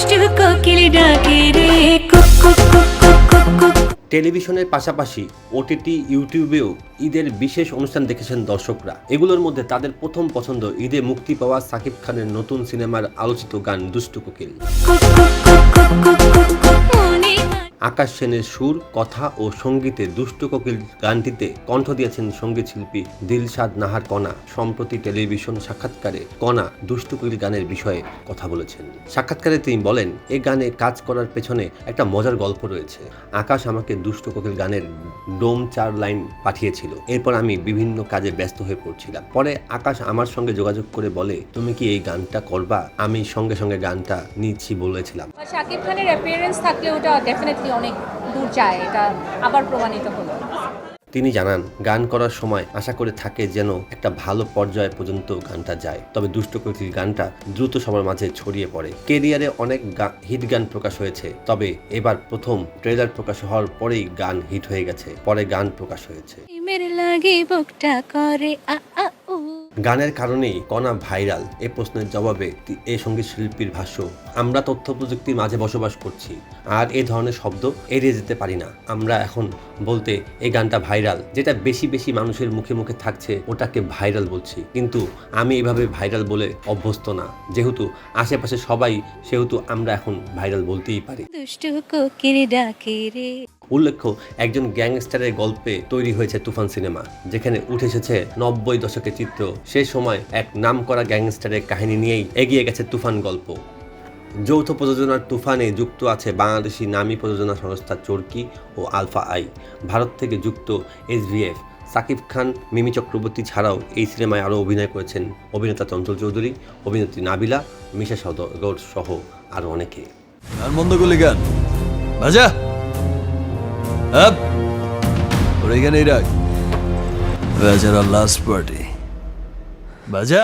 দুষ্টু কোকিল ডাকে রে। কুক কুক কুক কুক কুক কুক। টেলিভিশনের পাশাপাশি ওটিটি ইউটিউবেও ঈদের বিশেষ অনুষ্ঠান দেখেছেন দর্শকরা। এগুলোর মধ্যে তাদের প্রথম পছন্দ ঈদে মুক্তি পাওয়া সাকিব খানের নতুন সিনেমার আলোচিত গান দুষ্টু কোকিল। আকাশ সেনের সুর, কথা ও সঙ্গীতে দুষ্টু কোকিল গানটিতে কণ্ঠ দিয়েছেন সংগীত শিল্পী দিলশাদ নাহার কণা। সম্প্রতি টেলিভিশন সাক্ষাৎকারে কণা দুষ্টু কোকিল গানের বিষয়ে কথা বলেছেন। সাক্ষাৎকারে তিনি বলেন, এ গানে কাজ করার পেছনে একটা মজার গল্প রয়েছে। আকাশ আমাকে দুষ্টু কোকিল গানের ডোম চার লাইন পাঠিয়েছিল। এরপর আমি বিভিন্ন কাজে ব্যস্ত হয়ে পড়ছিলাম। পরে আকাশ আমার সঙ্গে যোগাযোগ করে বলে, তুমি কি এই গানটা করবা? আমি সঙ্গে সঙ্গে গানটা নিচ্ছি বলেছিলাম। শাকিব খানের অ্যাপিয়ারেন্স থাকলে ওটা ডেফিনেটলি অনেক দূর যায় এটা আবার প্রমাণিত হলো। তিনি জানান গান করার সময় আশা করে থাকে যেন একটা ভালো পর্যায় পর্যন্ত গানটা যায়। তবে দুষ্ট কোকিল গানটা দ্রুত সবার মাঝে ছড়িয়ে পড়ে। কেরিয়ারে অনেক হিট গান প্রকাশ হয়েছে। তবে এবার প্রথম ট্রেলার প্রকাশ হওয়ার পরেই গান হিট হয়ে গেছে। পরে গান প্রকাশ হয়েছে। লাগে বুকটা করে আ গানের কারণেই কণা ভাইরাল, এ প্রশ্নের জবাবে এ সংগীত শিল্পীর ভাষ্য, আমরা তথ্য প্রযুক্তির মাঝে বসবাস করছি, আর এ ধরনের শব্দ এড়িয়ে যেতে পারি না। আমরা এখন বলতে এই গানটা ভাইরাল যেটা বেশি বেশি মানুষের মুখে মুখে থাকছে ওটাকে ভাইরাল বলছি। কিন্তু আমি এভাবে ভাইরাল বলে অভ্যস্ত না। যেহেতু আশেপাশে সবাই সেহেতু আমরা এখন ভাইরাল বলতেই পারি। উল্লেখ্য একজন গ্যাংস্টারের গল্পে তৈরি হয়েছে তুফান সিনেমা যেখানে উঠে এসেছে নব্বই দশকের চিত্র। সে সময় এক নাম করা গ্যাংস্টারের কাহিনী নিয়েই এগিয়ে গেছে তুফান গল্প। যৌথ প্রযোজনার তুফানে যুক্ত আছে বাংলাদেশি নামী প্রযোজনা সংস্থা চরকি ও আলফা আই। ভারত থেকে যুক্ত এসভিএফ সাকিব খান, মিমি চক্রবর্তী ছাড়াও এই সিনেমায় আরও অভিনয় করেছেন অভিনেতা চঞ্চল চৌধুরী, অভিনেত্রী নাবিলা, মিশা সদগর সহ আরও অনেকে। লাস্ট পার্টি বাজা